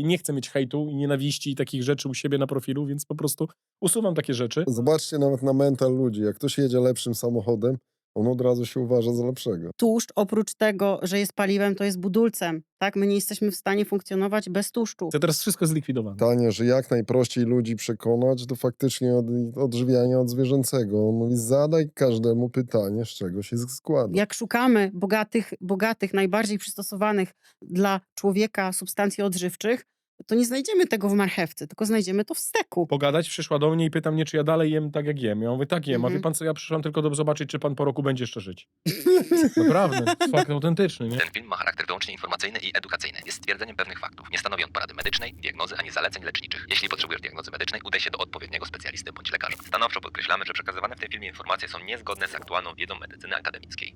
I nie chcę mieć hejtu i nienawiści i takich rzeczy u siebie na profilu, więc po prostu usuwam takie rzeczy. Zobaczcie nawet na mental ludzi. Jak ktoś jedzie lepszym samochodem, on od razu się uważa za lepszego. Tłuszcz oprócz tego, że jest paliwem, to jest budulcem. Tak? My nie jesteśmy w stanie funkcjonować bez tłuszczu. To teraz wszystko zlikwidowane. Pytanie, że jak najprościej ludzi przekonać do faktycznie od, odżywiania od zwierzęcego. On mówi, zadaj każdemu pytanie, z czego się składa. Jak szukamy bogatych, bogatych, najbardziej przystosowanych dla człowieka substancji odżywczych, to nie znajdziemy tego w marchewce, tylko znajdziemy to w steku. Pogadać, przyszła do mnie i pyta mnie, czy ja dalej jem tak, jak jem. Ja mówię, tak jem. A wie Mhm. pan co, ja przyszłam tylko do zobaczyć, czy pan po roku będzie jeszcze żyć. Naprawdę, fakt autentyczny, nie? Ten film ma charakter wyłącznie informacyjny i edukacyjny. Jest stwierdzeniem pewnych faktów. Nie stanowi on porady medycznej, diagnozy ani zaleceń leczniczych. Jeśli potrzebujesz diagnozy medycznej, udaj się do odpowiedniego specjalisty bądź lekarza. Stanowczo podkreślamy, że przekazywane w tym filmie informacje są niezgodne z aktualną wiedzą medycyny akademickiej.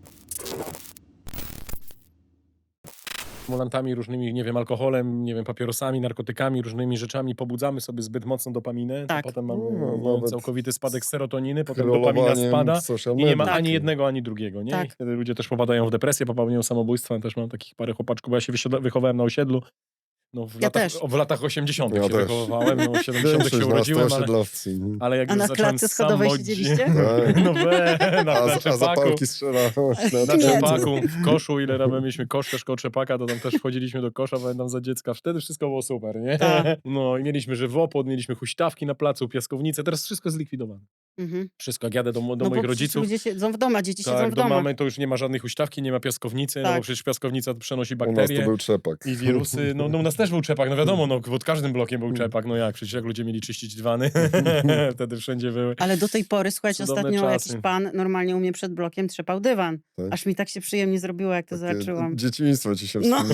Stymulantami różnymi, nie wiem, alkoholem, nie wiem, papierosami, narkotykami, różnymi rzeczami pobudzamy sobie zbyt mocno dopaminę. to Tak. Potem mamy No, całkowity spadek serotoniny, potem dopamina spada. I nie ma ani Tak. jednego, ani drugiego, nie? Tak. I wtedy ludzie też popadają w depresję, popełniają samobójstwa. Też mam takich parę chłopaczków, bo ja się wychowałem na osiedlu. No, w, Ja latach, też. o, w latach 80. Ja się też. wychowywałem, no, w 70. Większość się urodziłem, ale, ale jak A już na zacząłem klatce schodowej siedzieliście? Tak. No we, na, A, na a zapałki. Na czepaku, w koszu, ile razy mieliśmy kosz też koło czepaka, to tam też wchodziliśmy do kosza, pamiętam za dziecka. Wtedy wszystko było super, nie? Tak. No i mieliśmy żywopłot, mieliśmy huśtawki na placu, piaskownice, teraz wszystko zlikwidowane. Mhm. Wszystko, jak jadę do, do no moich rodziców, ludzie siedzą w domu, a dzieci siedzą tak, w do domu. mamy to już nie ma żadnej huśtawki, nie ma piaskownicy, no bo Tak. przecież piaskownica przenosi U nas to bakterie. był czepak. I wirusy, no, no u nas też był czepak, no wiadomo, no pod każdym blokiem Mm. był czepak, no jak, przecież jak ludzie mieli czyścić dywany, wtedy wszędzie były. Ale do tej pory, słuchajcie, Cudowne ostatnio czasy. jakiś pan normalnie u mnie przed blokiem trzepał dywan. Tak? Aż mi tak się przyjemnie zrobiło, jak to Takie zobaczyłam. Dzieciństwo ci się No.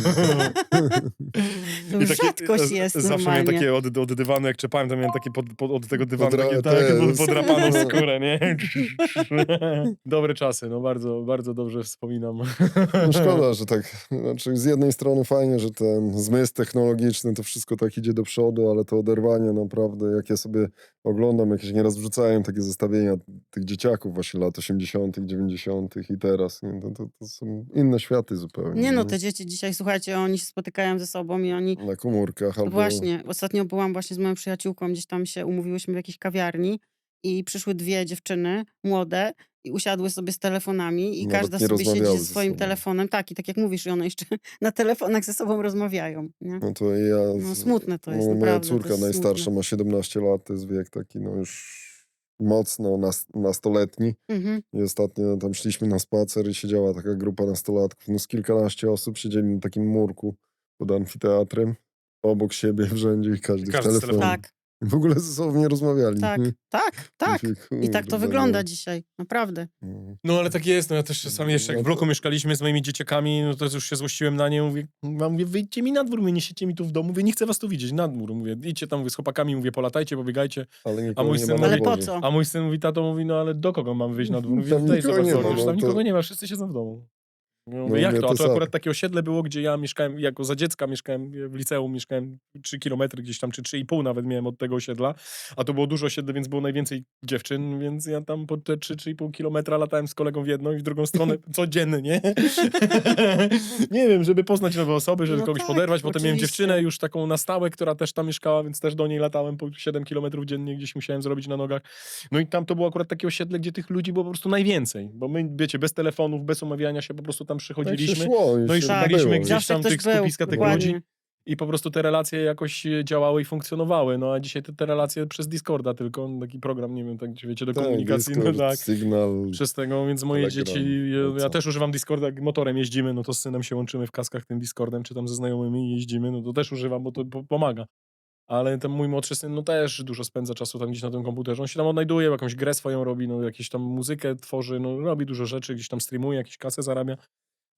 To już rzadkość z- jest Zawsze miałem normalnie. takie od, od dywanu, jak czepałem, to miałem takie pod, pod, od tego dywanu Podra- takie, te- tak, pod, podrapaną skórę, nie? Dobre czasy, no bardzo, bardzo dobrze wspominam. No szkoda, że tak. Znaczy, z jednej strony fajnie, że ten zmysł technologiczny, to wszystko tak idzie do przodu, ale to oderwanie naprawdę, jak ja sobie oglądam, jakieś nieraz wrzucałem takie zestawienia tych dzieciaków właśnie lat 80., 90. i teraz, nie? To, to, to są inne światy zupełnie. Nie no, te dzieci dzisiaj, słuchajcie, oni się spotykają ze sobą i oni... Na komórkach albo... Właśnie, ostatnio byłam właśnie z moją przyjaciółką, gdzieś tam się umówiłyśmy w jakiejś kawiarni i przyszły dwie dziewczyny, młode, i usiadły sobie z telefonami i Nawet każda nie sobie siedzi ze ze swoim sobą. telefonem. Tak, i tak jak mówisz, i one jeszcze na telefonach ze sobą rozmawiają. Nie? No to ja... No z- smutne to jest, no, naprawdę. Moja to córka jest najstarsza smutne. ma 17 lat, to jest wiek taki no już mocno nas, nastoletni. Mhm. I ostatnio tam szliśmy na spacer i siedziała taka grupa nastolatków, no z kilkanaście osób siedzieli na takim murku pod amfiteatrem, obok siebie w rzędzie i każdy, Każdy w z telefonie. telefonem. Tak, W ogóle ze sobą nie rozmawiali. tak, nie? tak, tak. I tak to wygląda no. dzisiaj, naprawdę. No. No ale tak jest, no ja też czasami jeszcze jak w No bloku mieszkaliśmy z moimi dzieciakami, no to już się złościłem na nie, mówię, mam, mówię wyjdźcie mi na dwór, mówię, nie siedźcie mi tu w domu, mówię, nie chcę was tu widzieć, na dwór, mówię, idźcie tam mówię, z chłopakami, mówię, polatajcie, pobiegajcie, Ale nikogo mój nie syn mówi- Ale po co? a mój syn mówi, tato mówi, no ale do kogo mam wyjść na dwór, mówię, Tam tutaj nikogo zobacz, nie już tam to- nikogo nie ma, wszyscy siedzą w domu. No, mówię, jak mnie to? A to samo. akurat takie osiedle było, gdzie ja mieszkałem, jako za dziecka mieszkałem w liceum, mieszkałem 3 kilometry gdzieś tam, czy 3,5 nawet miałem od tego osiedla, a to było dużo osiedle, więc było najwięcej dziewczyn, więc ja tam po te 3-3,5 kilometra latałem z kolegą w jedną i w drugą stronę codziennie, nie? wiem, żeby poznać nowe osoby, żeby No kogoś tak, poderwać. Potem miałem oczywiście. dziewczynę już taką na stałe, która też tam mieszkała, więc też do niej latałem po 7 kilometrów dziennie, gdzieś musiałem zrobić na nogach. No i tam to było akurat takie osiedle, gdzie tych ludzi było po prostu najwięcej, bo my, wiecie, bez telefonów, bez umawiania się po prostu tam przychodziliśmy. szło No i się szukaliśmy było, gdzieś? Zawsze tam ktoś tych był, skupiska tych dokładnie. ludzi. I po prostu te relacje jakoś działały i funkcjonowały. No a dzisiaj te, te relacje przez Discorda tylko, no, taki program, nie wiem, tak wiecie, do Tak, komunikacji, Discord, no tak. Sygnal. Przez tego, więc moje Telegram, dzieci, no ja, ja co? też używam Discorda, jak motorem jeździmy, no to z synem się łączymy w kaskach tym Discordem, czy tam ze znajomymi i jeździmy, no to też używam, bo to po- pomaga. Ale ten mój młodszy syn, no też dużo spędza czasu tam gdzieś na tym komputerze. On się tam odnajduje, jakąś grę swoją robi, no jakieś tam muzykę tworzy, no robi dużo rzeczy, gdzieś tam streamuje, jakieś kasę zarabia.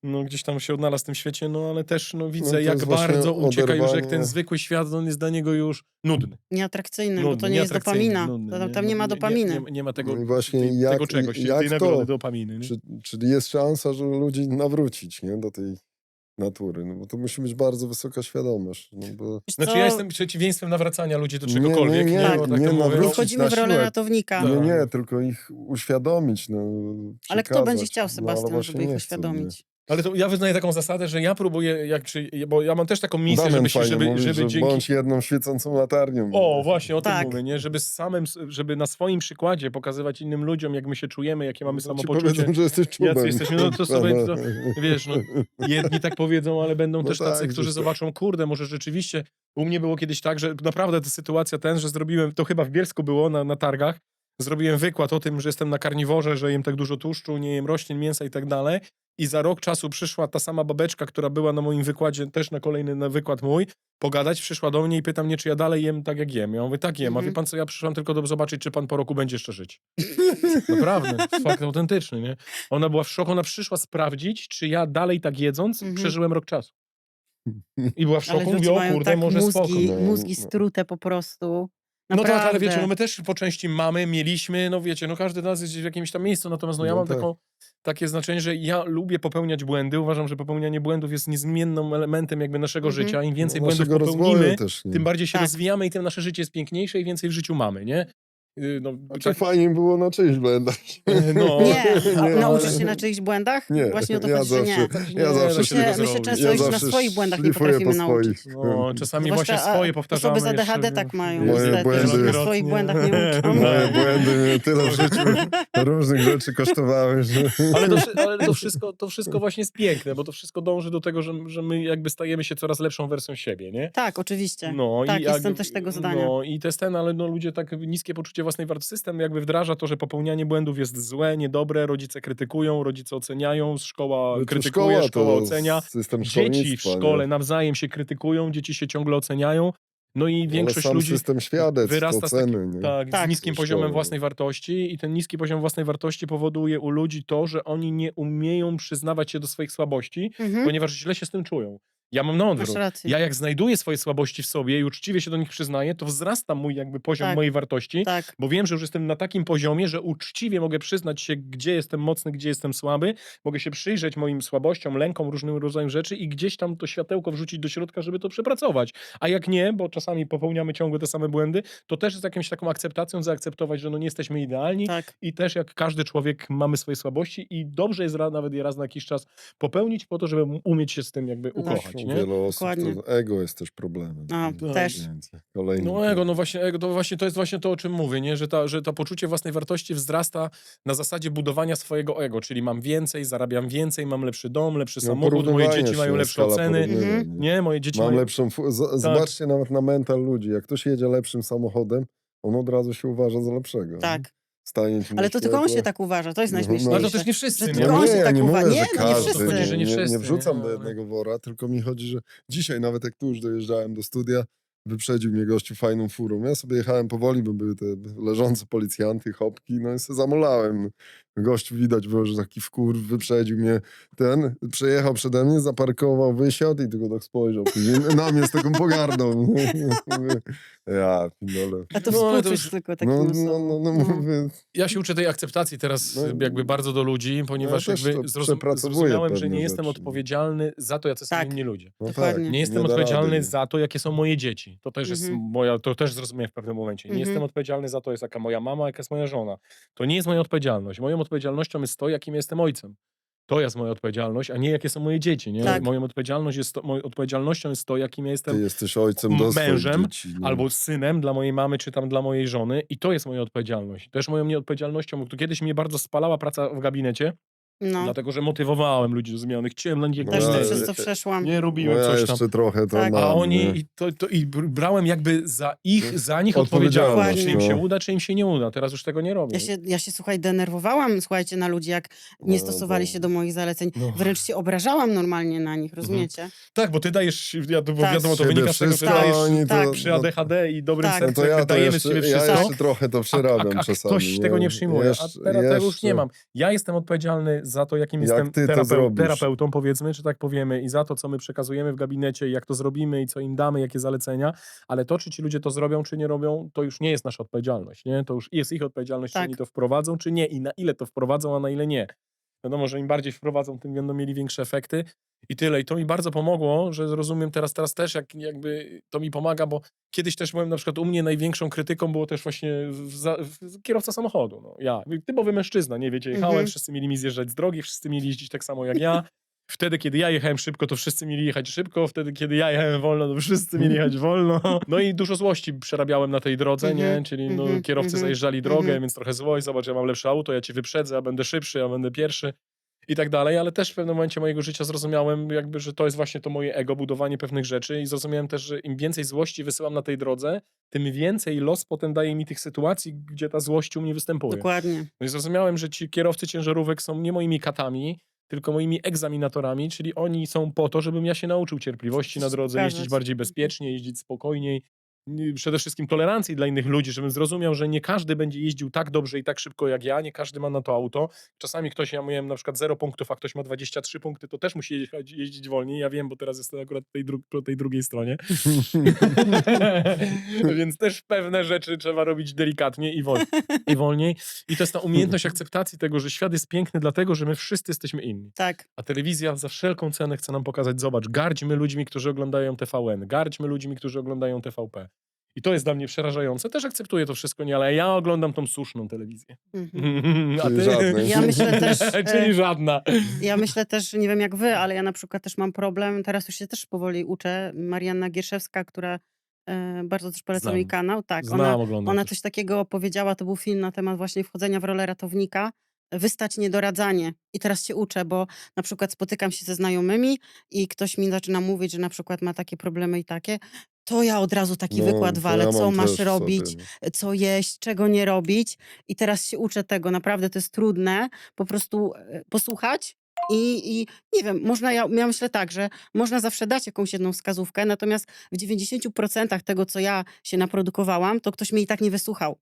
No gdzieś tam się odnalazł w tym świecie, no ale też no widzę, to jak jest właśnie bardzo ucieka już, jak ten zwykły świat, on jest dla niego już nudny. Nieatrakcyjny, bo nudny to nie jest nieatrakcyjny, dopamina. nudny, tam, tam nie ma Nie, dopaminy. nie, nie, nie ma tego, No i właśnie tej, jak- tego czegoś, jak tej to? nagrody dopaminy. Nie? Czy, czy jest szansa, że ludzi nawrócić nie? do tej natury? No bo to musi być bardzo wysoka świadomość. No bo... Wiesz Znaczy co? ja jestem przeciwieństwem nawracania ludzi do Nie, czegokolwiek, nie, nie, nie, bo tak nie to mówię. nawrócić Nie wchodzimy na w rolę siłę. ratownika. Nie, Tak. nie, tylko ich uświadomić. No, Ale kto będzie chciał, No, ale Sebastian, właśnie żeby ich nie chcą, nie? uświadomić? Ale to ja wyznaję taką zasadę, że ja próbuję, jak, czy, bo ja mam też taką misję, Damian żeby, się, fajnie żeby, mówi, żeby że dzięki... bądź jedną świecącą latarnią. O, właśnie, o tym Tak. mówię, nie? Żeby z samym, żeby na swoim przykładzie pokazywać innym ludziom, jak my się czujemy, jakie mamy Ci samopoczucie. powiedzą, że jesteś czubem. Jacy jesteśmy, no to sobie, No. to, wiesz, no, jedni tak powiedzą, ale będą No też tacy, tak, którzy zobaczą, kurde, może rzeczywiście, u mnie było kiedyś tak, że naprawdę ta sytuacja ten, że zrobiłem, to chyba w Bielsku było na, na targach, zrobiłem wykład o tym, że jestem na karniworze, że jem tak dużo tłuszczu, nie jem roślin, mięsa i tak dalej i za rok czasu przyszła ta sama babeczka, która była na moim wykładzie, też na kolejny na wykład mój, pogadać, przyszła do mnie i pyta mnie, czy ja dalej jem tak, jak jem. Ja mówię, tak jem, a wie Mhm. pan co, ja przyszłam tylko do zobaczyć, czy pan po roku będzie jeszcze żyć. Naprawdę, fakt autentyczny, nie? Ona była w szoku, ona przyszła sprawdzić, czy ja dalej tak jedząc Mhm. przeżyłem rok czasu. I była w szoku, mówię, o kurde, tak może spoko. mózgi, no. mózgi strute po prostu. No tak, ale wiecie, no my też po części mamy, mieliśmy, no wiecie, no każdy z nas jest w jakimś tam miejscu, natomiast no ja No mam tak. taką, takie znaczenie, że ja lubię popełniać błędy, uważam, że popełnianie błędów jest niezmiennym elementem jakby naszego Mhm. życia, im więcej No, błędów popełnimy, też, tym bardziej się Tak. rozwijamy i tym nasze życie jest piękniejsze i więcej w życiu mamy, nie? Yy, No, Znaczy tak, fajnie było na czyjś błędach. no, Nie, a Nie, nauczysz się na czyichś błędach? Nie, Właśnie o to ja chodzi, że nie. zawsze- Ja zawsze się My tego się, my się zrobić. często Ja już na zawsze swoich błędach nie szlifuję potrafimy po nauczyć. swoich. no, czasami Zwłaszcza, właśnie a, swoje powtarzamy. Osoby z ADHD jeszcze, tak mają, Moje niestety, że błędy- na swoich błędach nie uczą. Moje błędy mnie tyle w życiu różnych rzeczy kosztowały, że... Ale, to, wszy- ale to, wszystko, to wszystko właśnie jest piękne, bo to wszystko dąży do tego, że, że my jakby stajemy się coraz lepszą wersją siebie, nie? Tak, oczywiście. No, tak, i jestem też tego zdania. No i to jest ten, ale no, ludzie tak niskie poczucie własnej wartości. System jakby wdraża to, że popełnianie błędów jest złe, niedobre, rodzice krytykują, rodzice oceniają, szkoła No krytykuje, szkoła, to ocenia. System Dzieci w szkolnictwa, nie? szkole nawzajem się krytykują, dzieci się ciągle oceniają. No i Ale większość sam ludzi system świadectw, wyrasta z oceny, nie? tak, Tak. z niskim Szkoły. poziomem własnej wartości i ten niski poziom własnej wartości powoduje u ludzi to, że oni nie umieją przyznawać się do swoich słabości, Mhm. ponieważ źle się z tym czują. Ja mam na odwrót. Masz rację. Ja jak znajduję swoje słabości w sobie i uczciwie się do nich przyznaję, to wzrasta mój jakby poziom Tak. mojej wartości, Tak, bo wiem, że już jestem na takim poziomie, że uczciwie mogę przyznać się, gdzie jestem mocny, gdzie jestem słaby, mogę się przyjrzeć moim słabościom, lękom, różnym rodzajem rzeczy i gdzieś tam to światełko wrzucić do środka, żeby to przepracować. A jak nie, bo czasami popełniamy ciągle te same błędy, to też z jakąś taką akceptacją zaakceptować, że no nie jesteśmy idealni tak. i też jak każdy człowiek mamy swoje słabości i dobrze jest ra- nawet je raz na jakiś czas popełnić po to, żeby m- umieć się z tym jakby No. ukochać, nie? wielu osób Dokładnie. to ego jest też problemem. A, nie? też. Więc Kolejny No ego, no właśnie, ego, to właśnie to jest właśnie to, o czym mówię, nie? Że, ta, że to poczucie własnej wartości wzrasta na zasadzie budowania swojego ego, czyli mam więcej, zarabiam więcej, mam lepszy dom, lepszy No, samochód, moje porównywanie dzieci się, mają lepsze skala oceny. Mhm. nie? Nie, moje dzieci Mam mają... lepszą... fu- z- Zobaczcie nawet na mental ludzi. Jak ktoś jedzie lepszym samochodem, on od razu się uważa za lepszego. Tak. Stanie ci na Ale to tylko on światło. się tak uważa, to jest No, no, No najśmieszniejsze. to też nie wszyscy, Że nie? tylko No on nie, się tak nie uważa. mówię, Nie, że no nie każdy, wszyscy. Chodzi, że nie nie, wszyscy, nie wrzucam nie? do jednego wora, tylko mi chodzi, że dzisiaj nawet jak tu już dojeżdżałem do studia, wyprzedził mnie gościu fajną furą. Ja sobie jechałem powoli, bo były te leżące policjanty, hopki, no i się zamolałem. Gościu widać było, że taki wkur wyprzedził mnie ten, przejechał przede mnie, zaparkował, wysiadł i tylko tak spojrzał. Później na mnie z taką pogardą. ja, pindole. A to No, ale to współczuć już- tylko takim No, no, osobom. no, no, No. mówię, Ja się uczę tej akceptacji teraz No, jakby bardzo do ludzi, ponieważ też jakby to zrozum przepracowuję zrozumiałem, że pewne nie jestem rzeczy. odpowiedzialny za to, jacy są Tak. inni ludzie. no Dokładnie. tak, Nie jestem da odpowiedzialny nie. za to, jakie są moje dzieci. To też jest Mhm. moja, to też zrozumiałem w pewnym momencie. Nie Mhm. jestem odpowiedzialny za to, jest jaka moja mama, jaka jest moja żona. To nie jest moja odpowiedzialność. Moją odpowiedzialnością jest to, jakim jestem ojcem. To jest moja odpowiedzialność, a nie jakie są moje dzieci. Nie? Tak. Moją, odpowiedzialność jest to, moją odpowiedzialnością jest to, jakim ja jestem Ty jesteś ojcem do swoich mężem dzieci. no. albo synem dla mojej mamy, czy tam dla mojej żony i to jest moja odpowiedzialność. Też moją nieodpowiedzialnością, bo kiedyś mnie bardzo spalała praca w gabinecie, No, dlatego że motywowałem ludzi do zmiany. Chciałem dla nich jak No, też to ale- przez to przeszłam. Nie No robiłem ja coś jeszcze tam. trochę to Tak. mam, A oni, i, to, to, i br- brałem jakby za ich, za nich Odpowiedzialność, odpowiedzialność. Czy im się no. uda, czy im się nie uda. Teraz już tego nie robię. Ja się, ja się, słuchaj, denerwowałam, słuchajcie, na ludzi, jak nie No, stosowali się do moich zaleceń. No. Wręcz się obrażałam normalnie na nich, rozumiecie? Tak, bo ty dajesz, ja, bo Tak. wiadomo, to Siebie wynika z tego, że wszystko, dajesz oni to- tak, przy no- ADHD i dobrym Tak. No sercu, to ja to dajemy jeszcze, z siebie ja wszystko. jeszcze trochę to przerabiam a, a czasami. ktoś tego nie przyjmuje. Jeszcze- a teraz tego już jeszcze- nie mam. Ja jestem odpowiedzialny za to, jakim Jak jestem ty to terapeu- zrobisz. terapeutą, powiedzmy, czy tak powiemy, i za to, co my przekazujemy w gabinecie, i jak to zrobimy, i co im damy, jakie zalecenia, ale to, czy ci ludzie to zrobią, czy nie robią, to już nie jest nasza odpowiedzialność. Nie? To już jest ich odpowiedzialność, Tak. czy oni to wprowadzą, czy nie, i na ile to wprowadzą, a na ile nie. Wiadomo, że im bardziej wprowadzą, tym będą mieli większe efekty. I tyle. I to mi bardzo pomogło, że zrozumiem teraz, teraz też, jak, jakby to mi pomaga, bo kiedyś też byłem na przykład u mnie największą krytyką było też właśnie w, za, w, kierowca samochodu. No, ja, typowy mężczyzna, nie wiecie, jechałem, Mhm. wszyscy mieli mi zjeżdżać z drogi, wszyscy mieli jeździć tak samo jak ja. Wtedy, kiedy ja jechałem szybko, to wszyscy mieli jechać szybko, wtedy, kiedy ja jechałem wolno, to wszyscy mieli jechać wolno. No i dużo złości przerabiałem na tej drodze, nie? Mhm, Czyli no, mhm, kierowcy mhm, zajeżdżali drogę, więc trochę złość, zobacz, ja mam lepsze auto, ja cię wyprzedzę, ja będę szybszy, ja będę pierwszy i tak dalej, ale też w pewnym momencie mojego życia zrozumiałem jakby, że to jest właśnie to moje ego, budowanie pewnych rzeczy i zrozumiałem też, że im więcej złości wysyłam na tej drodze, tym więcej los potem daje mi tych sytuacji, gdzie ta złość u mnie występuje. Dokładnie. No i zrozumiałem, że ci kierowcy ciężarówek są nie moimi katami, tylko moimi egzaminatorami, czyli oni są po to, żebym ja się nauczył cierpliwości na drodze, jeździć bardziej bezpiecznie, jeździć spokojniej. Przede wszystkim tolerancji dla innych ludzi, żebym zrozumiał, że nie każdy będzie jeździł tak dobrze i tak szybko jak ja, nie każdy ma na to auto. Czasami ktoś, ja miałem na przykład 0 punktów, a ktoś ma 23 punkty, to też musi jechać, jeździć wolniej. Ja wiem, bo teraz jestem akurat po tej, dru- po tej drugiej stronie. Więc też pewne rzeczy trzeba robić delikatnie i, wol i wolniej. I to jest ta umiejętność akceptacji tego, że świat jest piękny, dlatego że my wszyscy jesteśmy inni. Tak. A telewizja za wszelką cenę chce nam pokazać, zobacz, gardźmy ludźmi, którzy oglądają TVN, gardźmy ludźmi, którzy oglądają TVP. I to jest dla mnie przerażające. Też akceptuję to wszystko, nie, ale ja oglądam tą słuszną telewizję. Mhm. A Czyli ty? żadnej. Ja myślę też, e, Czyli żadna. Ja myślę też, nie wiem jak wy, ale ja na przykład też mam problem, teraz już się też powoli uczę. Marianna Gierszewska, która e, bardzo też polecam Znam. jej kanał. Tak, Znam, ona, oglądam. ona też. coś takiego powiedziała, to był film na temat właśnie wchodzenia w rolę ratownika. Wystać niedoradzanie. I teraz się uczę, bo na przykład spotykam się ze znajomymi i ktoś mi zaczyna mówić, że na przykład ma takie problemy i takie. To ja od razu taki No, wykład to walę, ja co mam masz też robić, sobie, co jeść, czego nie robić. I teraz się uczę tego. Naprawdę to jest trudne. Po prostu e, posłuchać. I, I nie wiem, można, ja, ja myślę tak, że można zawsze dać jakąś jedną wskazówkę, natomiast w 90% tego, co ja się naprodukowałam, to ktoś mnie i tak nie wysłuchał.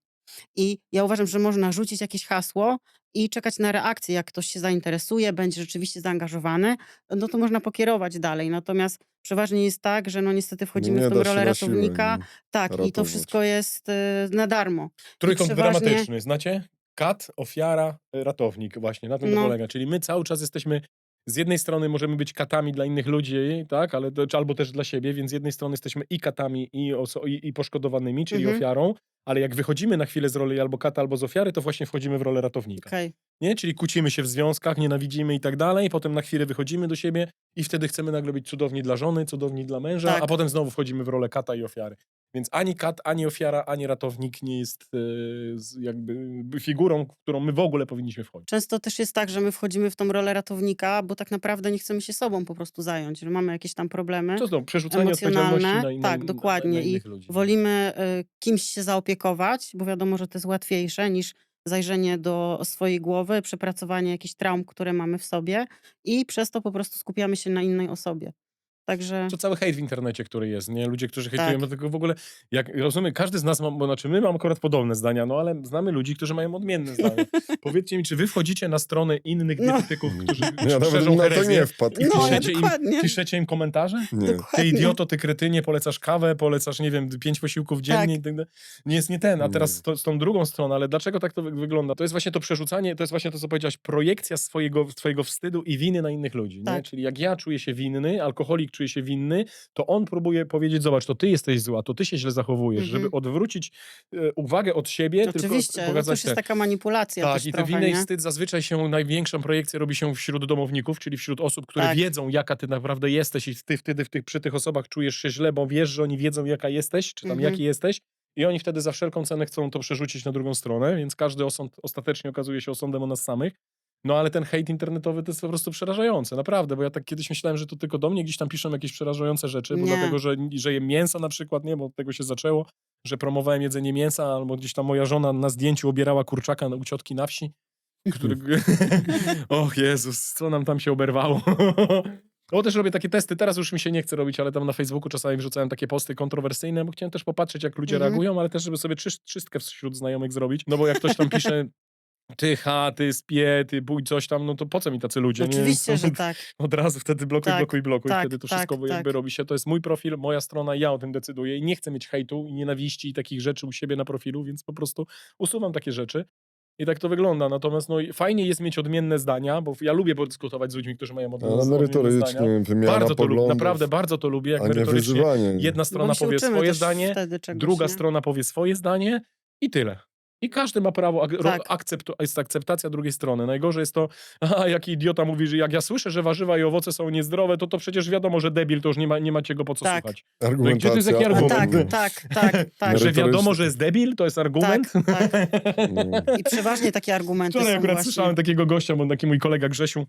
I ja uważam, że można rzucić jakieś hasło i czekać na reakcję. Jak ktoś się zainteresuje, będzie rzeczywiście zaangażowany, no to można pokierować dalej. Natomiast przeważnie jest tak, że no niestety wchodzimy nie w tą da się rolę na siłę, ratownika. Tak, i to ratować. wszystko jest y, na darmo. Trójkąt przeważnie- dramatyczny, znacie? Kat, ofiara, ratownik właśnie, na tym to No. polega. Czyli my cały czas jesteśmy, z jednej strony możemy być katami dla innych ludzi, tak, ale to, albo też dla siebie, więc z jednej strony jesteśmy i katami, i, oso- i, i poszkodowanymi, czyli Mhm. ofiarą, ale jak wychodzimy na chwilę z roli albo kata, albo z ofiary, to właśnie wchodzimy w rolę ratownika. Okej. Nie? Czyli kłócimy się w związkach, nienawidzimy i tak dalej, potem na chwilę wychodzimy do siebie i wtedy chcemy nagle być cudowni dla żony, cudowni dla męża, Tak. a potem znowu wchodzimy w rolę kata i ofiary. Więc ani kat, ani ofiara, ani ratownik nie jest e, z- jakby figurą, w którą my w ogóle powinniśmy wchodzić. Często też jest tak, że my wchodzimy w tą rolę ratownika, bo tak naprawdę nie chcemy się sobą po prostu zająć, że mamy jakieś tam problemy. To znowu odpowiedzialności emocjonalne. na, Tak, na, dokładnie. na I innych ludzi. Wolimy y, kimś się zaopiekować, bo wiadomo, że to jest łatwiejsze niż zajrzenie do swojej głowy, przepracowanie jakichś traum, które mamy w sobie i przez to po prostu skupiamy się na innej osobie. Także To cały hejt w internecie, który jest, nie? Ludzie, którzy hejtują, Tak. no tylko w ogóle, jak rozumiem, każdy z nas ma, bo znaczy my mamy akurat podobne zdania, no ale znamy ludzi, którzy mają odmienne zdania. Powiedzcie mi, czy wy wchodzicie na stronę innych No. dietetyków, którzy Ja nawet szerzą na to herezję nie wpadł. no, ale piszecie im- dokładnie. piszecie im komentarze? Nie. Ty dokładnie. idioto, ty kretynie, polecasz kawę, polecasz, nie wiem, pięć posiłków dziennie i tak dalej. Nie jest nie ten, a teraz to, z tą drugą stroną, ale dlaczego tak to wy- wygląda? To jest właśnie to przerzucanie, to jest właśnie to, co powiedziałaś, projekcja swojego, swojego wstydu i winy na innych ludzi, nie? Tak. Czyli jak ja czuję się winny, alkoholik czuje się winny, to on próbuje powiedzieć, zobacz, to ty jesteś zła, to ty się źle zachowujesz, Mhm. żeby odwrócić e, uwagę od siebie, Oczywiście, tylko no to jest te- taka manipulacja tak, i te trochę, winę i wstyd zazwyczaj się, największą projekcję robi się wśród domowników, czyli wśród osób, które Tak. wiedzą, jaka ty naprawdę jesteś i ty wtedy w tych, przy tych osobach czujesz się źle, bo wiesz, że oni wiedzą, jaka jesteś, czy tam Mhm. jaki jesteś i oni wtedy za wszelką cenę chcą to przerzucić na drugą stronę, więc każdy osąd ostatecznie okazuje się osądem o nas samych. No ale ten hejt internetowy to jest po prostu przerażające, naprawdę, bo ja tak kiedyś myślałem, że to tylko do mnie gdzieś tam piszą jakieś przerażające rzeczy, bo Nie. dlatego, że, że jem mięsa na przykład, nie, bo od tego się zaczęło, że promowałem jedzenie mięsa, albo gdzieś tam moja żona na zdjęciu obierała kurczaka u ciotki na wsi, który... Och Jezus, co nam tam się oberwało. No też robię takie testy, teraz już mi się nie chce robić, ale tam na Facebooku czasami wrzucałem takie posty kontrowersyjne, bo chciałem też popatrzeć, jak ludzie Mhm. reagują, ale też, żeby sobie czyst, czystkę wśród znajomych zrobić. No bo jak ktoś tam pisze, ty ha, ty spie, ty bój coś tam, no to po co mi tacy ludzie? nie? Oczywiście, To że tak. Od razu wtedy blokuj, Tak, blokuj, blokuj. tak, wtedy to tak, wszystko jakby tak. robi się. To jest mój profil, moja strona, ja o tym decyduję i nie chcę mieć hejtu i nienawiści i takich rzeczy u siebie na profilu, więc po prostu usuwam takie rzeczy. I tak to wygląda. Natomiast no, fajnie jest mieć odmienne zdania, bo ja lubię podyskutować z ludźmi, którzy mają odmienne, zdania. merytorycznie, wymiana Bardzo to lubię, naprawdę bardzo to lubię, jak nie merytorycznie jedna No strona powie swoje zdanie, druga nie? strona powie swoje zdanie i tyle. I każdy ma prawo, ro- Tak. akceptu- jest akceptacja drugiej strony. Najgorzej jest to, aha, jaki idiota mówi, że jak ja słyszę, że warzywa i owoce są niezdrowe, to to przecież wiadomo, że debil, to już nie, ma, nie macie go po co Tak. słuchać. Argumentacja. gdzie tu jest taki A argument? tak, no. tak, tak, tak. Że wiadomo, że jest debil, to jest argument. Tak, tak. No. I przeważnie takie argumenty Wczoraj są akurat właśnie. słyszałem takiego gościa, bo taki mój kolega Grzesiu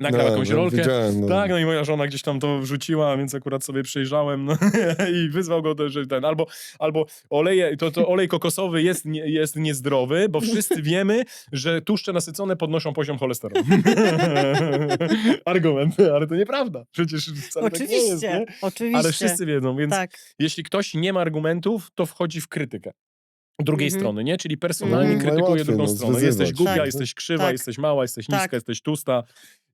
nagrał No, jakąś no, rolkę. No. Tak, no i moja żona gdzieś tam to wrzuciła, więc akurat sobie przejrzałem no, i wyzwał go, że ten, albo, albo oleje, to, to olej kokosowy jest, nie, jest niezdrowy, bo wszyscy wiemy, że tłuszcze nasycone podnoszą poziom cholesterolu. Argument, ale to nieprawda. Przecież wcale tak nie jest, Oczywiście, nie? oczywiście. Ale wszyscy wiedzą, więc Tak, jeśli ktoś nie ma argumentów, to wchodzi w krytykę. Drugiej Mhm. strony, nie? Czyli personalnie Mhm. krytykuje Najłatwiej, drugą no, stronę. Jesteś głupia, Tak. jesteś krzywa, Tak. jesteś mała, jesteś niska, Tak. jesteś tusta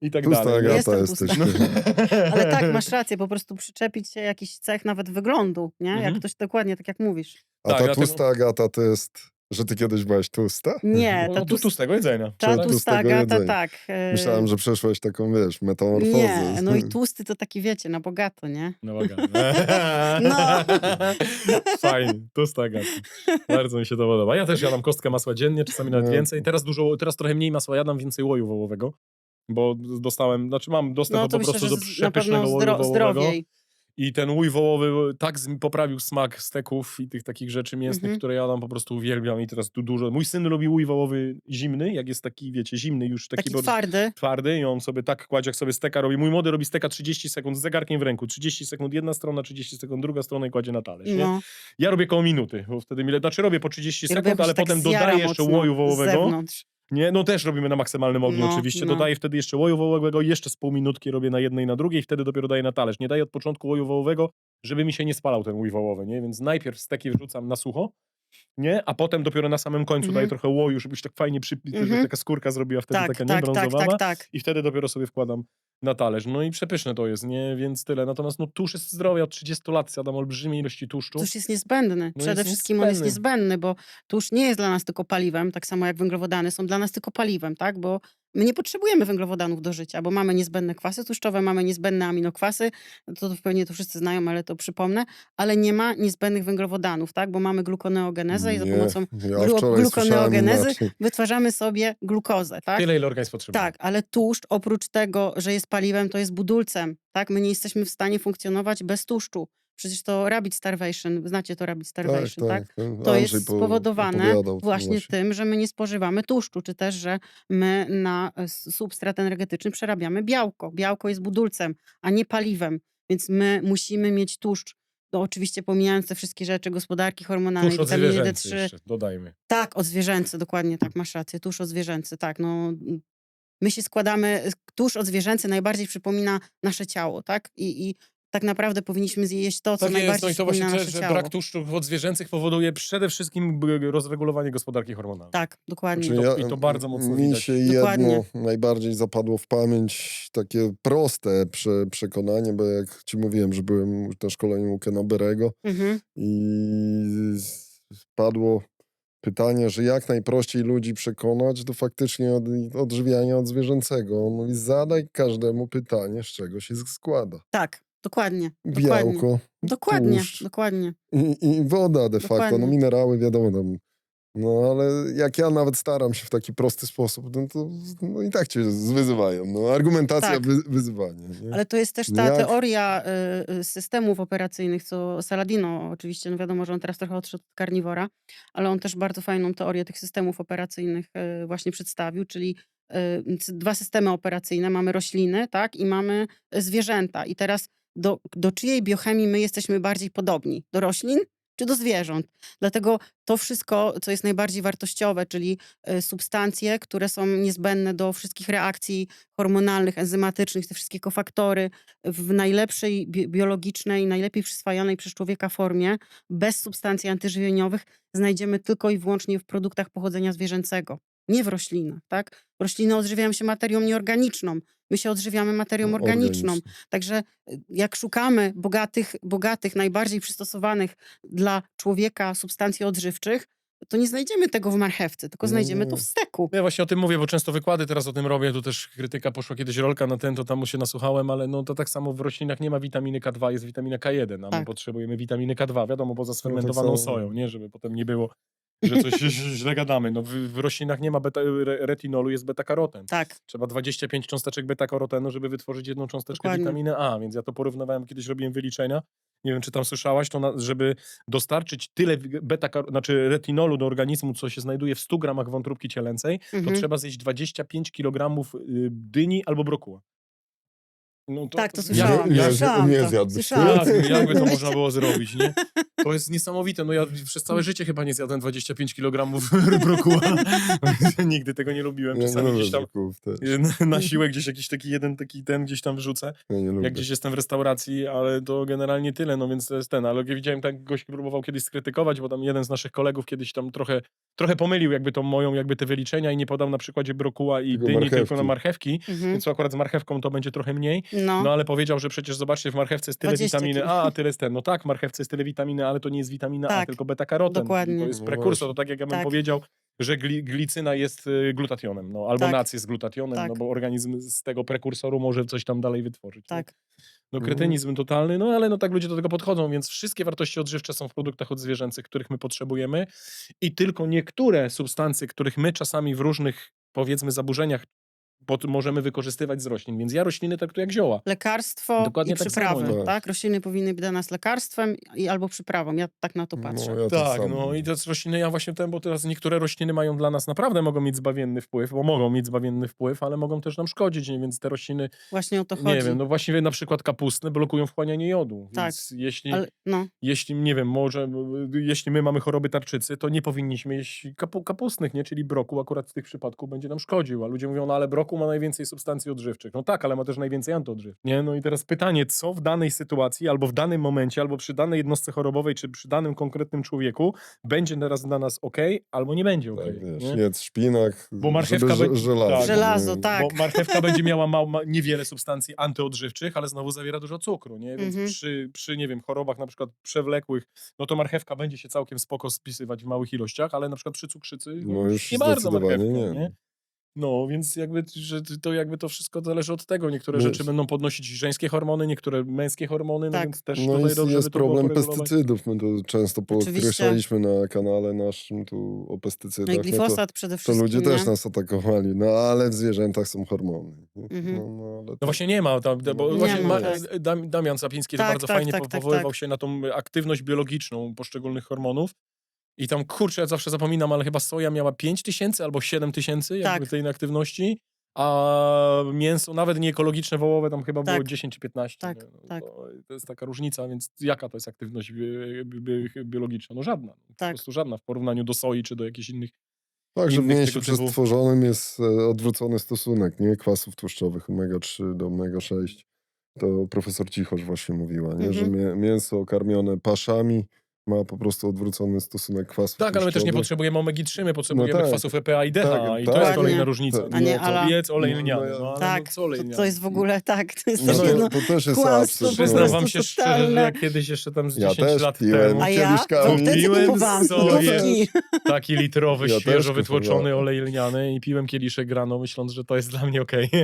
i tak Pusta dalej. nie? Agata Jestem jesteś. ale tak, masz rację, po prostu przyczepić się jakiś cech nawet wyglądu, nie? Mhm. Jak ktoś dokładnie, tak jak mówisz. A Tak, ta dlatego- tłusta Agata to jest, że ty kiedyś byłeś tłusta? Nie, No, ta, tu, tust, tustego jedzenia. ta Czyli tłusta tłustego jedzenia. tak. e, Myślałem, że przeszłeś taką, wiesz, metamorfozę. Nie, no i tłusty to taki, wiecie, na bogato, nie? No uwaga. No. Fajnie, tusta gata. Bardzo mi się to podoba. Ja też jadam kostkę masła dziennie, czasami nawet No. więcej. Teraz dużo, teraz trochę mniej masła jadam, więcej łoju wołowego. Bo dostałem, znaczy mam dostęp No to po myślę, prostu do przepysznego łoju zdro, wołowego. zdrowiej. I ten łój wołowy tak poprawił smak steków i tych takich rzeczy mięsnych, Mhm. które jadam, po prostu uwielbiam i teraz tu dużo. Mój syn lubi łój wołowy zimny, jak jest taki, wiecie, zimny już taki, Taki twardy. twardy i on sobie tak kładzie, jak sobie steka robi. Mój młody robi steka 30 sekund z zegarkiem w ręku. 30 sekund jedna strona, 30 sekund druga strona i kładzie na talerz. No, Ja robię koło minuty, bo wtedy mi, znaczy robię po 30 I robię sekund, ale tak potem dodaję jeszcze mocno łoju Z wołowego. zewnątrz. Nie, no też robimy na maksymalnym ogniu No, oczywiście. no. Dodaję wtedy jeszcze łoju wołowego jeszcze z pół minutki robię na jednej i na drugiej wtedy dopiero daję na talerz. Nie daję od początku łoju wołowego, żeby mi się nie spalał ten łój wołowy, nie? Więc najpierw steki wrzucam na sucho, nie? A potem dopiero na samym końcu Mhm. daję trochę łoju, żeby się tak fajnie przy... żeby Mhm. taka skórka zrobiła wtedy Tak, taka tak, tak, niebrązowana. tak, tak. I wtedy dopiero sobie wkładam na talerz. No i przepyszne to jest, nie? Więc tyle. Natomiast no tłuszcz jest zdrowy. Od 30 lat zjadam olbrzymie ilości tłuszczu. Tłuszcz jest niezbędny. No Przede jest wszystkim on jest niezbędny. niezbędny, bo tłuszcz nie jest dla nas tylko paliwem, tak samo jak węglowodany są dla nas tylko paliwem, tak? Bo my nie potrzebujemy węglowodanów do życia, bo mamy niezbędne kwasy tłuszczowe, mamy niezbędne aminokwasy, to, to pewnie to wszyscy znają, ale to przypomnę, ale nie ma niezbędnych węglowodanów, tak? Bo mamy glukoneogenezę i za Nie, pomocą ja glu- glukoneogenezy wytwarzamy sobie glukozę, tak? Tyle, ile organizm potrzebuje. Tak, ale tłuszcz oprócz tego, że jest paliwem, to jest budulcem, tak? My nie jesteśmy w stanie funkcjonować bez tłuszczu. Przecież to rabbit starvation, znacie to rabbit starvation, tak? ten To Andrzej jest po- spowodowane to właśnie tym, że my nie spożywamy tłuszczu, czy też, że my na e, substrat energetyczny przerabiamy białko. Białko jest budulcem, a nie paliwem, więc my musimy mieć tłuszcz. To oczywiście pomijając te wszystkie rzeczy gospodarki hormonalnej, Tuż od witaminy zwierzęcy D3. jeszcze, dodajmy. Tak, odzwierzęcy, dokładnie tak, masz rację. Tusz odzwierzęcy, tak. No, my się składamy, tusz odzwierzęcy najbardziej przypomina nasze ciało, tak? I, i tak naprawdę powinniśmy zjeść to, co Tak jest, no najbardziej i to właśnie przypomina też, ciało. brak tłuszczów odzwierzęcych powoduje przede wszystkim rozregulowanie gospodarki hormonalnej. Tak, dokładnie. Znaczy, to- i to bardzo mocno Mi widać. się jedno Dokładnie. najbardziej zapadło w pamięć, takie proste prze, przekonanie, bo jak ci mówiłem, że byłem na szkoleniu u Kena Berego Mhm. i padło pytanie, że jak najprościej ludzi przekonać do faktycznie od, odżywiania od zwierzęcego. On mówi, zadaj każdemu pytanie, z czego się składa. Tak, dokładnie. Dokładnie. Białko Dokładnie, tłuszcz. dokładnie. i, i woda de facto, no Dokładnie. minerały wiadomo tam. No ale jak ja nawet staram się w taki prosty sposób, no to no i tak cię wyzywają. No, argumentacja, Tak. wy, wyzywanie. Nie? Ale to jest też ta Jak- teoria y, y, systemów operacyjnych, co Saladino oczywiście, no wiadomo, że on teraz trochę odszedł od karniwora, ale on też bardzo fajną teorię tych systemów operacyjnych y, właśnie przedstawił, czyli y, c- dwa systemy operacyjne, mamy rośliny, tak, i mamy y, zwierzęta. I teraz do, do czyjej biochemii my jesteśmy bardziej podobni? Do roślin czy do zwierząt? Dlatego to wszystko, co jest najbardziej wartościowe, czyli y, substancje, które są niezbędne do wszystkich reakcji hormonalnych, enzymatycznych, te wszystkie kofaktory w najlepszej bi- biologicznej, najlepiej przyswajanej przez człowieka formie, bez substancji antyżywieniowych, znajdziemy tylko i wyłącznie w produktach pochodzenia zwierzęcego, nie w roślinach. Tak? Rośliny odżywiają się materią nieorganiczną, my się odżywiamy materią No, organiczną. organiczne. Także y, jak szukamy bogatych, bogatych, najbardziej przystosowanych dla człowieka substancji odżywczych, to nie znajdziemy tego w marchewce, tylko Nie, znajdziemy to nie. w steku. Ja właśnie o tym mówię, bo często wykłady teraz o tym robię, tu też krytyka poszła kiedyś rolka na ten, to tam się nasłuchałem, ale no to tak samo w roślinach nie ma witaminy K2, jest witamina K1, a my Tak. potrzebujemy witaminy K2, wiadomo, poza sfermentowaną samo. soją, nie, żeby potem nie było że coś źle gadamy. No, w, w roślinach nie ma beta, re, retinolu, jest beta-karoten. Tak, Trzeba 25 cząsteczek beta-karotenu, żeby wytworzyć jedną cząsteczkę Dokładnie. witaminy A, więc ja to porównywałem, kiedyś robiłem wyliczenia. Nie wiem, czy tam słyszałaś, to na, żeby dostarczyć tyle beta, znaczy retinolu do organizmu, co się znajduje w 100 gramach wątróbki cielęcej, to mhm. trzeba zjeść 25 kg y, dyni albo brokuła. No tak, to słyszałam. nie, słyszałam nie to, zjadłbyś słyszałam. jak, jakby to można było zrobić, nie? To jest niesamowite. No ja przez całe życie chyba nie zjadłem 25 kg brokuła. Nigdy tego nie lubiłem. Ja nie Czasami lubię gdzieś tam żuków też. na- siłę gdzieś jakiś taki jeden taki ten gdzieś tam wrzucę, Ja nie lubię. jak gdzieś jestem w restauracji, ale to generalnie tyle, no więc to jest ten, ale widziałem tak gość próbował kiedyś skrytykować, bo tam jeden z naszych kolegów kiedyś tam trochę, trochę pomylił jakby tą moją, jakby te wyliczenia i nie podał na przykładzie brokuła i Tylko dyni, tylko na marchewki, Mhm. więc akurat z marchewką to będzie trochę mniej, No, no ale powiedział, że przecież zobaczcie, w marchewce jest tyle 20 witaminy kilo. A, a tyle jest ten. No tak, w marchewce jest tyle witaminy, ale to nie jest witamina A, Tak, tylko beta-karoten. dokładnie. To jest No prekursor, to tak jak ja bym Tak. powiedział, że gli, glicyna jest y, glutationem, no, albo Tak. nac jest glutationem, Tak. no bo organizm z tego prekursoru może coś tam dalej wytworzyć. nie? tak. No kretynizm totalny, no ale no tak ludzie do tego podchodzą, więc wszystkie wartości odżywcze są w produktach odzwierzęcych, których my potrzebujemy i tylko niektóre substancje, których my czasami w różnych powiedzmy zaburzeniach pod, możemy wykorzystywać z roślin, więc ja rośliny traktuję jak zioła. Lekarstwo Dokładnie i tak przyprawy, samo, no. tak? Rośliny powinny być dla nas lekarstwem i albo przyprawą. Ja tak na to patrzę. No, ja tak, Tak, no i to jest rośliny, ja właśnie ten, bo teraz niektóre rośliny mają dla nas naprawdę mogą mieć zbawienny wpływ, bo mogą mieć zbawienny wpływ, ale mogą też nam szkodzić, nie? więc te rośliny, Właśnie o to chodzi. nie wiem, no właściwie na przykład kapustne blokują wchłanianie jodu, Tak, więc jeśli, Ale, no, jeśli, nie wiem, może, jeśli my mamy choroby tarczycy, to nie powinniśmy jeść kapu, kapustnych, nie? Czyli brokuł akurat w tych przypadku będzie nam szkodził, a ludzie mówią, no ale ma najwięcej substancji odżywczych. No tak, ale ma też najwięcej antyodżywczych, nie? No i teraz pytanie, co w danej sytuacji, albo w danym momencie, albo przy danej jednostce chorobowej, czy przy danym konkretnym człowieku będzie teraz dla nas ok, albo nie będzie ok. Tak, wiesz, nie? jedz szpinak, Bo marchewka żeby będzie- ż- żelazo. tak. Żelazo, tak. Bo marchewka będzie miała ma, ma, niewiele substancji antyodżywczych, ale znowu zawiera dużo cukru, nie? Więc Mhm. przy, przy, nie wiem, chorobach na przykład przewlekłych, no to marchewka będzie się całkiem spoko spisywać w małych ilościach, ale na przykład przy cukrzycy no, No już nie bardzo zdecydowanie marchewką, nie. nie? No, więc jakby, że to jakby to wszystko zależy od tego. Niektóre No rzeczy jest- będą podnosić żeńskie hormony, niektóre męskie hormony, no Tak. więc też No tutaj jest, dobrze jest by to było problem poregulować. pestycydów. My to często Oczywiście. podkreślaliśmy na kanale naszym tu o no pestycydach. i no to, glifosat przede to wszystkim. ludzie nie? też nas atakowali. No ale w zwierzętach są hormony. nie? Mhm. No, no, ale No to- właśnie nie ma, tam, bo Nie właśnie ma, ma, tak. Dam- Damian Sapiński to Tak, bardzo tak, fajnie tak, po- tak, powoływał tak. się na tą aktywność biologiczną poszczególnych hormonów. I tam, kurczę, ja zawsze zapominam, ale chyba soja miała 5 tysięcy albo 7 tysięcy jakby Tak. tej inaktywności, a mięso, nawet nieekologiczne wołowe, tam chyba było Tak. 10 czy 15. Tak, nie? No tak. To, to jest taka różnica, więc jaka to jest aktywność bi- bi- bi- biologiczna? No żadna. Po Tak. prostu żadna w porównaniu do soi czy do jakichś innych. Także w innych mięsie tego typu- jest e, odwrócony stosunek nie? kwasów tłuszczowych omega-3 do omega-6. To profesor Cichosz właśnie mówiła, nie? że Mhm. mię- mięso karmione paszami ma po prostu odwrócony stosunek kwasów Tak, ale my też nie tłuszczowych. potrzebujemy omegi-3, my potrzebujemy tak. kwasów EPA i DHA Tak, i to tak. jest kolejna Dokładnie. różnica. Tak. A nie No ala- Jedz olej No, lniany, no, no, ale Tak, no, co olej to, to jest w ogóle tak, to jest No też to, jedno to też jest kłamstwo absurd. po Przyznam prostu wam się szczerze, że totalne. ja kiedyś jeszcze tam z Ja 10 też lat piłem. temu A ja? kieliszkami. Kupowałam sobie. stówki. taki litrowy, Ja też świeżo kupowałem. wytłoczony olej lniany i piłem kieliszek rano, myśląc, że to jest dla mnie okej. No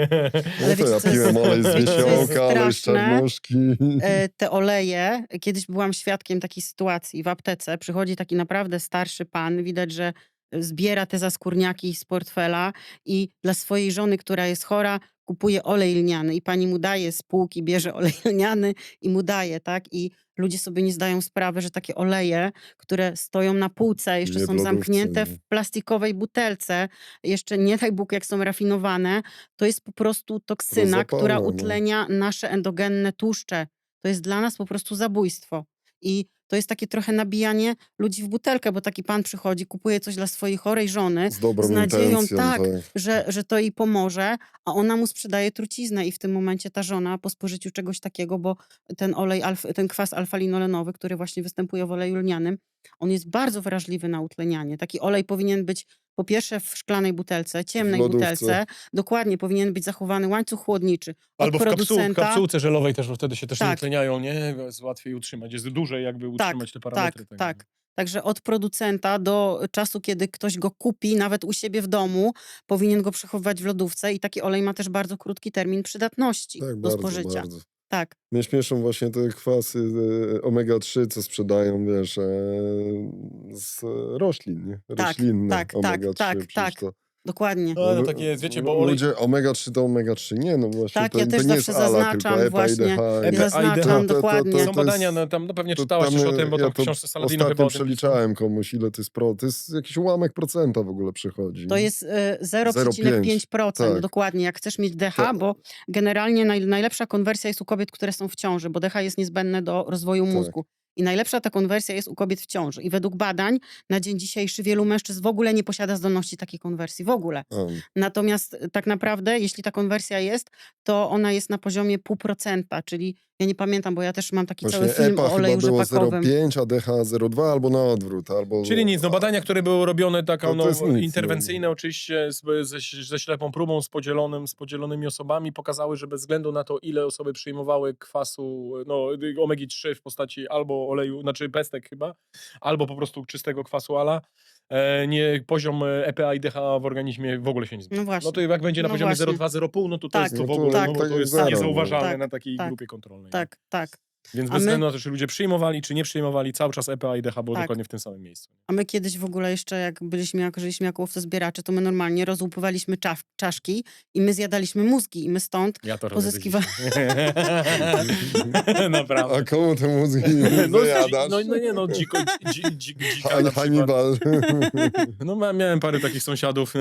Ale to wiecie, ja co jest- piłem olej z co jest wiesiołka, olej z straszne? czarnuszki. e, te oleje, kiedyś byłam świadkiem takiej sytuacji w aptece, przychodzi taki naprawdę starszy pan, widać, że zbiera te zaskórniaki z portfela i dla swojej żony, która jest chora, kupuje olej lniany i pani mu daje z półki, bierze olej lniany i mu daje, tak? I ludzie sobie nie zdają sprawy, że takie oleje, które stoją na półce, jeszcze Nie są lodówce, zamknięte nie. w plastikowej butelce, jeszcze nie daj Bóg, jak są rafinowane, to jest po prostu toksyna, która Rozapalne, no. utlenia nasze endogenne tłuszcze. To jest dla nas po prostu zabójstwo. I to jest takie trochę nabijanie ludzi w butelkę, bo taki pan przychodzi, kupuje coś dla swojej chorej żony, Z dobrą z nadzieją, tak, tak. że, że to jej pomoże, a ona mu sprzedaje truciznę i w tym momencie ta żona po spożyciu czegoś takiego, bo ten olej, ten kwas alfalinolenowy, który właśnie występuje w oleju lnianym, on jest bardzo wrażliwy na utlenianie. Taki olej powinien być po pierwsze w szklanej butelce, ciemnej lodówce. butelce, dokładnie powinien być zachowany łańcuch chłodniczy od Albo w kapsuł, producenta. kapsułce żelowej też, bo wtedy się też nie Tak. utleniają, nie? Jest łatwiej utrzymać, jest dłużej jakby utrzymać te parametry. Tak, tego. tak. Także od producenta do czasu, kiedy ktoś go kupi, nawet u siebie w domu, powinien go przechowywać w lodówce i taki olej ma też bardzo krótki termin przydatności Tak, do bardzo, spożycia. bardzo. Tak. Mnie śmieszą właśnie te kwasy e, omega-3, co sprzedają, wiesz, e, z roślin, nie? Tak, Roślinne tak, tak, omega-3. tak, przecież tak. To, Dokładnie. No, no lu- tak jest, wiecie, bo olej... Ludzie omega-3 to omega-3. Nie, no właśnie, Tak, to, ja to też nie jest zawsze ALA, zaznaczam tylko EPA, właśnie. IDH. EPA, zaznaczam to- to- dokładnie. to Są jest- badania, no, tam no, pewnie to czytałaś też o tam, tym, bo ja tam w to książce Saladino chyba o tym przeliczałem komuś, ile to jest pro. To jest jakiś ułamek procenta w ogóle przychodzi. To jest e, 0,5, 0,5%, tak. dokładnie, jak chcesz mieć DH, To- bo generalnie naj, najlepsza konwersja jest u kobiet, które są w ciąży, bo DH jest niezbędne do rozwoju Tak. mózgu. I najlepsza ta konwersja jest u kobiet w ciąży. I według badań na dzień dzisiejszy wielu mężczyzn w ogóle nie posiada zdolności takiej konwersji, w ogóle. A, Natomiast e, tak naprawdę, jeśli ta konwersja jest, to ona jest na poziomie pół procenta, czyli ja nie pamiętam, bo ja też mam taki Właśnie cały film EPA o oleju chyba było rzepakowym. 0,5, a DH 0,2 albo na odwrót. Albo, Czyli nic, no badania, które były robione To- to no, jest nic, interwencyjne no. oczywiście z, ze, ze ślepą próbą, z, podzielonym, z podzielonymi osobami pokazały, że bez względu na to, ile osoby przyjmowały kwasu, no omegi-3 w postaci albo oleju, znaczy pestek chyba, albo po prostu czystego kwasu ala, e, nie, poziom e, EPA i DH w organizmie w ogóle się nie zmieni. No właśnie. No to jak będzie na No poziomie właśnie. 0,2-0,5, no to to Tak. jest to No w to- ogóle, tak, no, bo tak to jest zero, no. niezauważalne Tak, na takiej tak, grupie kontrolnej. Tak, tak. Więc A bez my- względu na to, czy ludzie przyjmowali, czy nie przyjmowali, cały czas EPA i DH było Tak. dokładnie w tym samym miejscu. A my kiedyś w ogóle jeszcze, jak byliśmy, jak żyliśmy jako łowcozbieracze, to my normalnie rozłupywaliśmy czaf, czaszki i my zjadaliśmy mózgi i my stąd Ja to robię Pozyskiwa-. Naprawdę. A komu te mózgi No, wyjadasz? no, no nie no, dziko, dzi, dzi, dzika na przykład. Hannibal. No ma- miałem parę takich sąsiadów.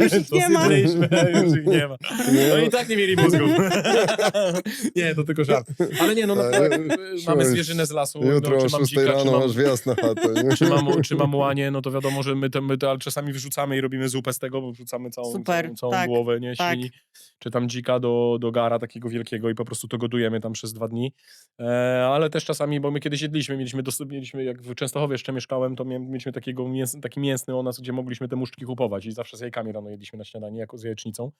Już ich nie ma. Już ich nie ma. Nie No i tak nie mieli mózgów. Nie, to tylko żart. Ale nie, no, no Ale- tak, mamy zwierzynę z lasu. Jutro no, o czy mam 6 dzika, czy rano mam, masz wjazd na chatę. Nie? czy mam, czy mam łanie, no to wiadomo, że my to, my to ale czasami wrzucamy i robimy zupę z tego, bo wrzucamy całą, Super, całą, całą tak, głowę, nie, tak. świni, czy tam dzika do, do gara takiego wielkiego i po prostu to godujemy tam przez dwa dni. E, ale też czasami, bo my kiedyś jedliśmy, mieliśmy, dos- mieliśmy jak w Częstochowie jeszcze mieszkałem, to mieliśmy takiego mięs, taki mięsny o nas, gdzie mogliśmy te muszczki kupować i zawsze z jajkami rano jedliśmy na śniadanie, jako z jajecznicą.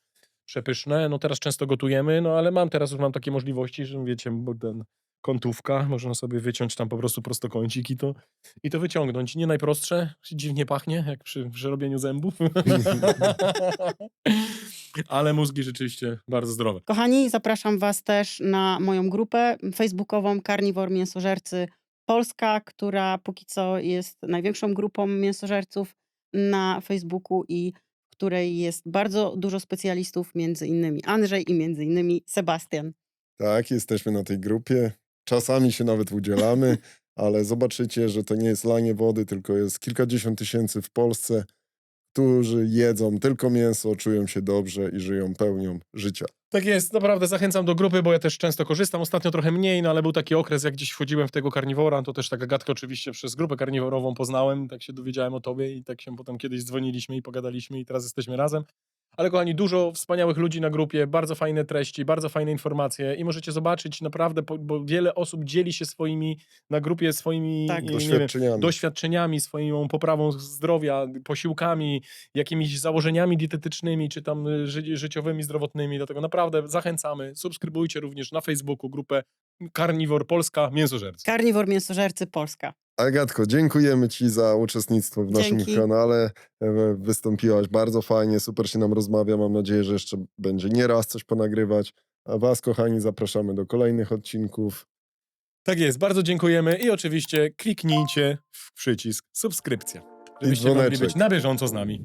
Przepyszne, no teraz często gotujemy, no ale mam teraz już mam takie możliwości, że wiecie, bo ten kątówka, można sobie wyciąć tam po prostu prostokącik i to, i to wyciągnąć. Nie najprostsze, dziwnie pachnie, jak przy, przy robieniu zębów. Ale mózgi rzeczywiście bardzo zdrowe. Kochani, zapraszam Was też na moją grupę facebookową Carnivore Mięsożercy Polska, która póki co jest największą grupą mięsożerców na Facebooku i której jest bardzo dużo specjalistów, między innymi Andrzej i między innymi Sebastian. Tak, jesteśmy na tej grupie. Czasami się nawet udzielamy, ale zobaczycie, że to nie jest lanie wody, tylko jest kilkadziesiąt tysięcy w Polsce, którzy jedzą tylko mięso, czują się dobrze i żyją pełnią życia. Tak jest, naprawdę zachęcam do grupy, bo ja też często korzystam. Ostatnio trochę mniej, no ale był taki okres, jak gdzieś wchodziłem w tego karniwora, to też taka gadka oczywiście przez grupę karniworową poznałem, tak się dowiedziałem o tobie i tak się potem kiedyś dzwoniliśmy i pogadaliśmy i teraz jesteśmy razem. Ale kochani, dużo wspaniałych ludzi na grupie, bardzo fajne treści, bardzo fajne informacje i możecie zobaczyć naprawdę, po- bo wiele osób dzieli się swoimi na grupie swoimi Tak. nie wiem, Doświadczeniami. doświadczeniami, swoją poprawą zdrowia, posiłkami, jakimiś założeniami dietetycznymi, czy tam y, ży życiowymi, zdrowotnymi. Dlatego naprawdę zachęcamy. Subskrybujcie również na Facebooku grupę Carnivore Polska Mięsożercy. Carnivore Mięsożercy Polska. Agatko, dziękujemy Ci za uczestnictwo w naszym Dzięki. kanale. E, Wystąpiłaś bardzo fajnie, super się nam rozmawia. Mam nadzieję, że jeszcze będzie nieraz coś ponagrywać. A Was, kochani, zapraszamy do kolejnych odcinków. Tak jest, bardzo dziękujemy i oczywiście kliknijcie w przycisk subskrypcja, żebyście mogli dzwoneczek. być na bieżąco z nami.